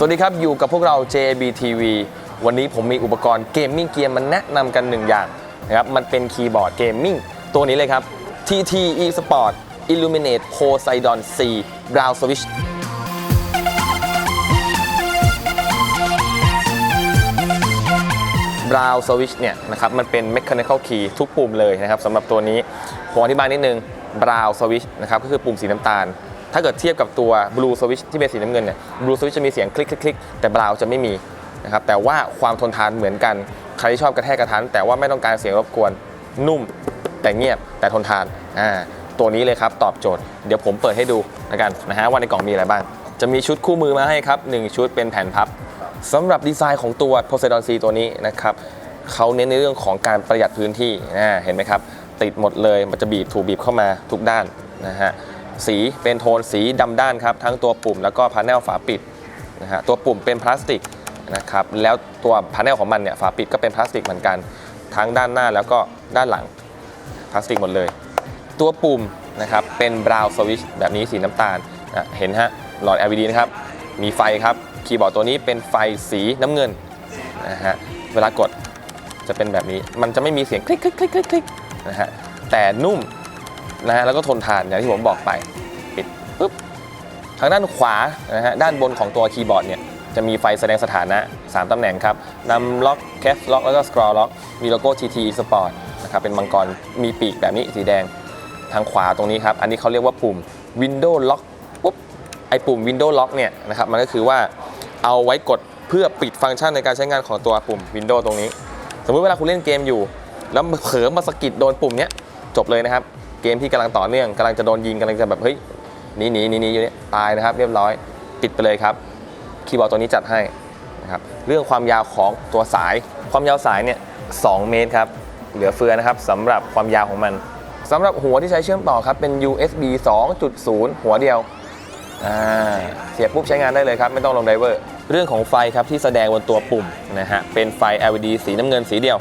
สวัสดีครับ อยู่กับพวกเรา JB TV วันนี้ผมมีอุปกรณ์เกมมิ่งเกียร์มาแนะนำกันหนึ่งอย่างนะครับ มันเป็นคีย์บอร์ดเกมมิ่งตัวนี้เลยครับ TT eSport Illuminate Poseidon C Brown Switch บราวสวิชเนี่ยนะครับมันเป็น Mechanical Key ทุกปุ่มเลยนะครับสำหรับตัวนี้ผมอธิบายนิดนึงบราวสวิชนะครับก็คือปุ่มสีน้ำตาล ถ้าเกิดเทียบกับตัว Blue Switch ที่เป็นสีน้ำเงินเนี่ย Blue Switch จะมีเสียงคลิกคลิกแต่บราวจะไม่มีนะครับแต่ว่าความทนทานเหมือนกัน ใครที่ชอบกระแทกกระทัน แต่ว่าไม่ต้องการเสียงรบกวนนุ่ม แต่เงียบแต่ทนทานอ่าตัวนี้เลยครับตอบโจทย์เดี๋ยวผมเปิดให้ดูแล้วกันนะฮะว่าในกล่องมีอะไรบ้าง จะมีชุดคู่มือมาให้ครับหนึ่งชุดเป็นแผ่นพับสำหรับดีไซน์ของตัว Poseidon C ตัวนี้นะครับเขาเน้นในเรื่องของการประหยัดพื้นที่อ่าเห็นไหมครับ ติดหมดเลยมันจะบีบถูกบีบเข้ามาทุกด้านนะฮะ สีเป็นโทนสีดำด้านครับ ทั้งตัวปุ่มแล้วก็พาร์เนลฝาปิดนะฮะตัวปุ่มเป็นพลาสติกนะครับแล้วตัวพาร์เนลของมันเนี่ยฝาปิดก็เป็นพลาสติกเหมือนกัน ทั้งด้านหน้าแล้วก็ด้านหลังพลาสติกหมดเลย ตัวปุ่มนะครับเป็นบราวน์สวิชแบบนี้สีน้ำตาลนะเห็นฮะหลอด LED นะครับมีไฟครับคีย์บอร์ดตัวนี้เป็นไฟสีน้ำเงินนะฮะเวลากดจะเป็นแบบนี้มันจะไม่มีเสียงคลิกคลิกคลิกคลิกคลิกนะฮะแต่นุ่ม นะฮะแล้วก็ทนทานอย่างที่ผมบอกไปปิดปุ๊บทางด้านขวานะฮะด้านบนของตัวคีย์บอร์ดเนี่ยจะมีไฟแสดงสถานะ 3 ตำแหน่งครับนำล็อกแคฟล็อกแล้วก็สครอล็อกมีโลโก้ TT Sport นะครับเป็นมังกรมีปีกแบบนี้สีแดงทางขวาตรงนี้ครับ อันนี้เขาเรียกว่าปุ่ม Window Lock ปุ๊บไอปุ่ม Window Lock เนี่ยนะครับมันก็คือว่าเอาไว้กดเพื่อปิดฟังก์ชันในการใช้งานของตัวปุ่ม Window ตรงนี้ สมมุติเวลาคุณเล่นเกมอยู่ แล้วเผลอมาสะกิดโดนปุ่มเนี้ยจบเลยนะครับ มที่กำลังต่อเนื่องกำลังจะโดนยิงกำลังจะแบบเฮ้ยหนีหนีหนีหนีอยู่เนี่ยตายนะครับ เรียบร้อยปิดไปเลยครับคีย์บอร์ดตัวนี้จัดให้นะครับเรื่องความยาวของตัวสายความยาวสายเนี่ย2เมตรครับเหลือเฟือนะครับสำหรับความยาวของมันสำหรับหัวที่ใช้เชื่อมต่อครับเป็น USB 2.0 หัวเดียวอ่าเสียบปุ๊บใช้งานได้เลยครับ ไม่ต้องลงไดเวอร์เรื่องของไฟครับที่แสดงบนตัวปุ่มนะฮะเป็นไฟ LED สีน้ำเงินสีเดียว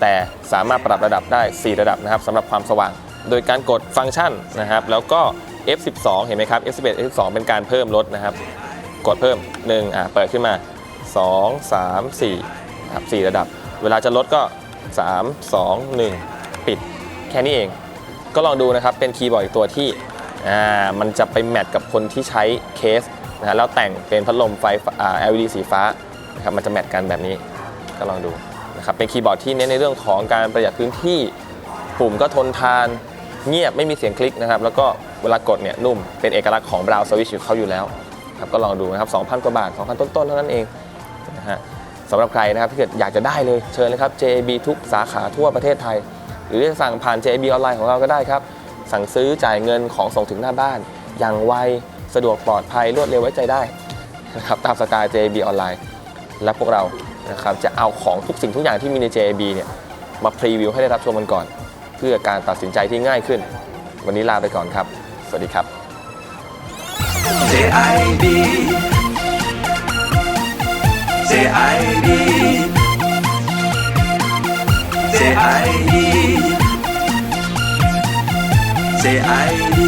แต่สามารถปรับระดับได้ 4 ระดับนะครับสำหรับความสว่าง โดยการกดฟังก์ชันนะครับ แล้วก็ F12 เห็นไหมครับ F11 F12 เป็นการเพิ่มลดนะครับ กดเพิ่ม1อ่าเปิดขึ้นมา 2 3 4ครับ4ระดับ เวลาจะลดก็ 3 2 1 ปิดแค่นี้เอง ก็ลองดูนะครับ เป็นคีย์บอร์ดอีกตัวที่อ่ามันจะไปแมทกับคนที่ใช้เคสนะฮะแล้วแต่งเป็นพัดลมไฟอ่า LED สีฟ้านะครับมันจะแมทกันแบบนี้ก็ลองดูนะครับเป็นคีย์บอร์ดที่เน้นในเรื่องของการประหยัดพื้นที่ ปุ่มก็ทนทาน เงียบไม่มีเสียงคลิกนะครับ แล้วก็เวลากดเนี่ยนุ่มเป็นเอกลักษณ์ของบราวน์สวิชอยู่เขาอยู่แล้วครับก็ลองดูนะครับ 2,000 กว่าบาท 2,000 ต้นๆ เท่านั้นเองนะฮะสำหรับใครนะครับที่เกิดอยากจะได้เลยเชิญเลยครับ JB ทุกสาขาทั่วประเทศไทย หรือจะสั่งผ่าน JB ออนไลน์ของเราก็ได้ครับ สั่งซื้อจ่ายเงินของส่งถึงหน้าบ้าน อย่างไวสะดวกปลอดภัยรวดเร็วไว้ใจได้นะครับตามสไตล์ JB ออนไลน์และพวกเรานะครับจะเอาของทุกสิ่งทุกอย่างที่มีใน JB เนี่ยมาพรีวิวให้ได้รับชมกันก่อน เพื่อการตัดสินใจที่ง่ายขึ้น วันนี้ลาไปก่อนครับ สวัสดีครับ JIB JIB JIB JIB